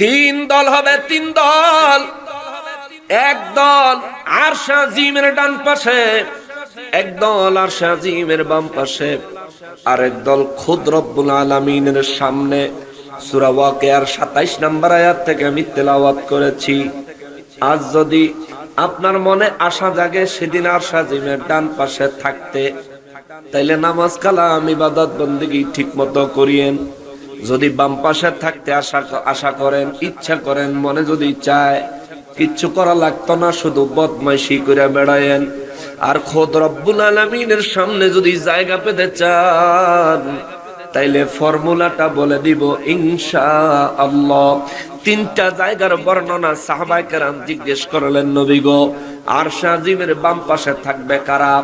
তিন দল হবে, তিন দল। এক দল আর জিমের ডান পাশে, এক দল আর জিমের বাম পাশে আর এক দল খুদ রব্বুল আলমিনের সামনে। সুরা ওয়াকিয়ার সাতাইশ নাম্বার আয়াত থেকে আমি তেলাওয়াত করেছি। আজ যদি আপনার মনে আশা জাগে সেদিন আর সাজিমের ডান পাশে থাকতে, তাইলে নামাজ কালাম, ইবাদত বন্দিগি ঠিক মতো করিয়েন। যদি বাম পাশে থাকতে আশা আশা করেন, ইচ্ছা করেন, মনে যদি চায়, কিচ্ছু করা লাগতো না, শুধু বদমাইশি করে বেড়ায়েন। আর খোদ রব্বুল আলমিনের সামনে যদি জায়গা পেতে চান, তাইলে ফর্মুলাটা বলে দিব ইনশা আল্লাহ তিনটা জায়গার বর্ণনা সাহাবাই কেরাম জিজ্ঞেস করলেন, নবী গো আর সাজিমের বাম পাশে থাকবে কারা?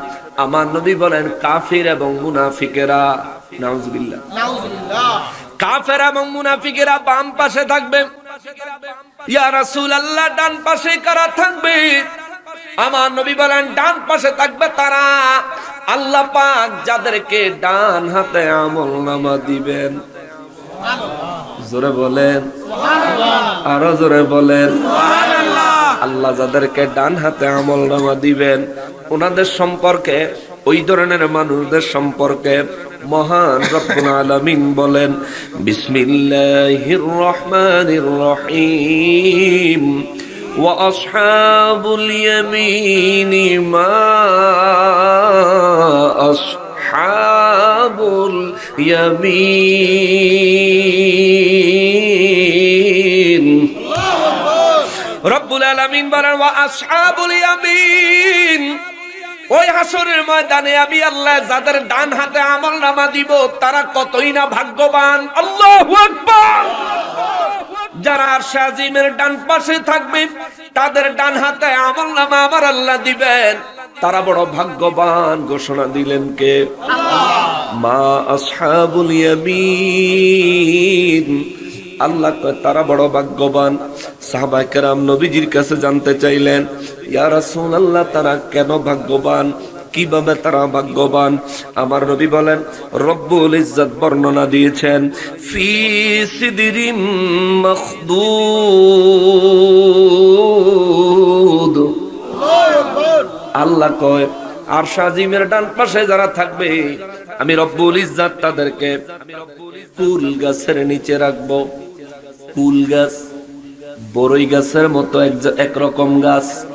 আমার নবী বলেন, কাফির এবং মুনাফিকেরা। নাউজুবিল্লাহ। কাফের এবং মুনাফিকেরা বাম পাশে থাকবে। ইয়া ডান পাশে কারা থাকবে? আমার নবী বলেন, ডান পাশে থাকবে তারা। আল্লাহ পাক যাদেরকে ডান হাতে আমল নামা দিবেন। জোরে বলেন। আরও জোরে বলেন। আল্লাহ যাদেরকে ডান হাতে আমল নামা দিবেন, ওনাদের সম্পর্কে, ওই ধরনের মানুষদের সম্পর্কে মহান রব্বুল আলামিন বলেন বিসমিল্লাহির রহমানির রহিম وأصحاب اليمين ما أصحاب اليمين রব্বুল আলামিন বলেন ওয়া আসহাবুল ইয়ামিন ওই হাসরের ময়দানে আমি আল্লাহ যাদের ডান হাতে আমল নামা দিব, তারা কতই না ভাগ্যবান। আল্লাহু যারা শাজিমের ডান পাশে থাকবে, তাদের ডান হাতে আমল নামা আমার আল্লাহ দিবেন। তারা বড় ভাগ্যবান, ঘোষণা দিলেন কে? মা আসহাবুল ইয়ামিন। আল্লাহ তারা বড় ভাগ্যবান। সাহাবায়ে কেরাম নবীজির কাছে জানতে চাইলেন রাসূলুল্লাহ, তারা কেন ভাগ্যবান? কীভাবে তারা ভাগ্যবান? আমার নবী বলেন, রব্বুল ইজ্জত বর্ণনা দিয়েছেন, ফি আল্লাহ কয়, আর সাজিমের ডান পাশে যারা থাকবে, আমি রব্বুল ইজ্জত তাদেরকে ফুল গাছের নিচে রাখব। ফুল গাছ, বড়ই গাছের মতো এক- একরকম গাছ।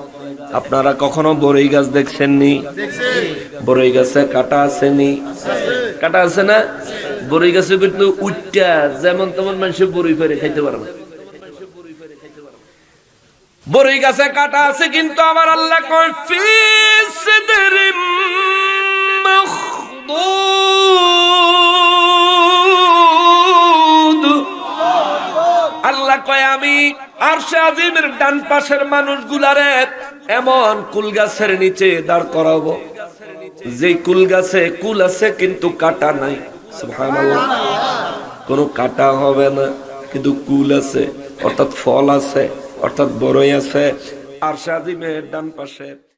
আপনারা কখনো বরই গাছ দেখছেননি? বরই গাছে কাটা আসেনি কাটা আছে না? বরই গাছে কিন্তু উচ্চা যেমন তেমন মানুষ বড়ই ফেরে খাইতে পারে না বড়ই গাছে কাটা আছে কিন্তু আমার আল্লাহ কয় ফি আল্লাহ কয় আমি, আর আজিমের ডান পাশের মানুষগুলারে এমন কুল গাছের নিচে দাঁড় করাবো। যে কুল গাছে কুল আছে কিন্তু কাটা নাই। কোনো কাটা হবে না, কিন্তু কুল আছে, অর্থাৎ ফল আছে, অর্থাৎ বড়ই আছে। আর আজিমের ডান পাশে